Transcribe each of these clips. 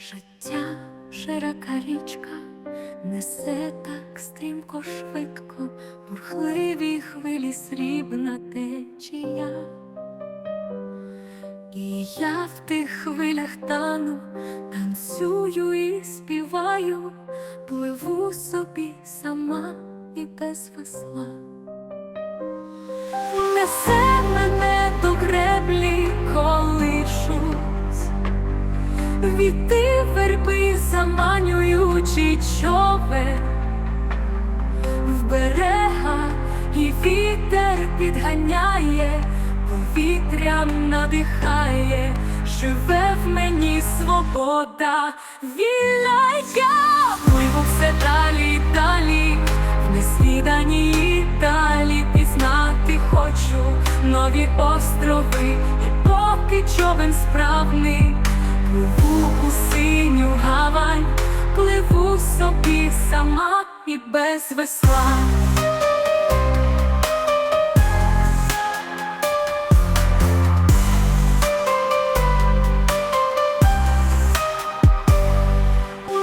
Життя широка річка несе так стрімко, швидко, бурхливі хвилі срібна течія, і я в тих хвилях тану, танцюю і співаю, пливу собі сама і без весла. Несе Віти верби заманюючи човен. В берега, і вітер підганяє, повітрям надихає, живе в мені свобода, вільна я пливу все далі, й далі, в незвіданій далі. Пізнати хочу нові острови, і поки човен справний. Пливу у синю гавань, пливу собі сама і без весла.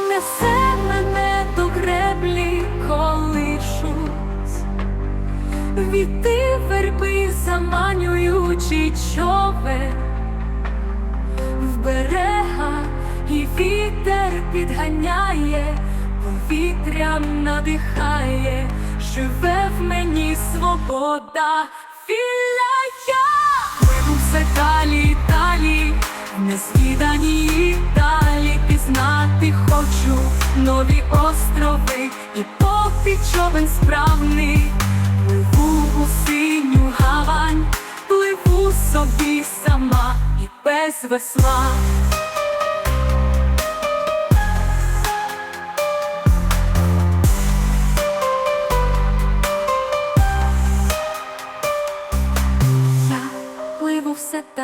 Несе мене до греблі, колишусь, Віти верби заманюючи човен вітер підганяє, повітрям надихає, живе в мені свобода, вільна я! Пливу все далі, далі, в незвіданій далі. Пізнати хочу нові острови, і поки човен справний, пливу у синю гавань, пливу собі сама і без весла.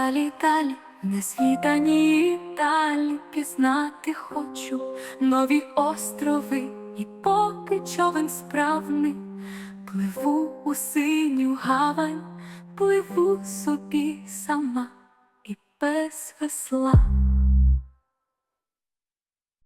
Все далі, не світані далі. Пізнати хочу нові острови, і поки човен справний, пливу у синю гавань, пливу собі сама і без весла.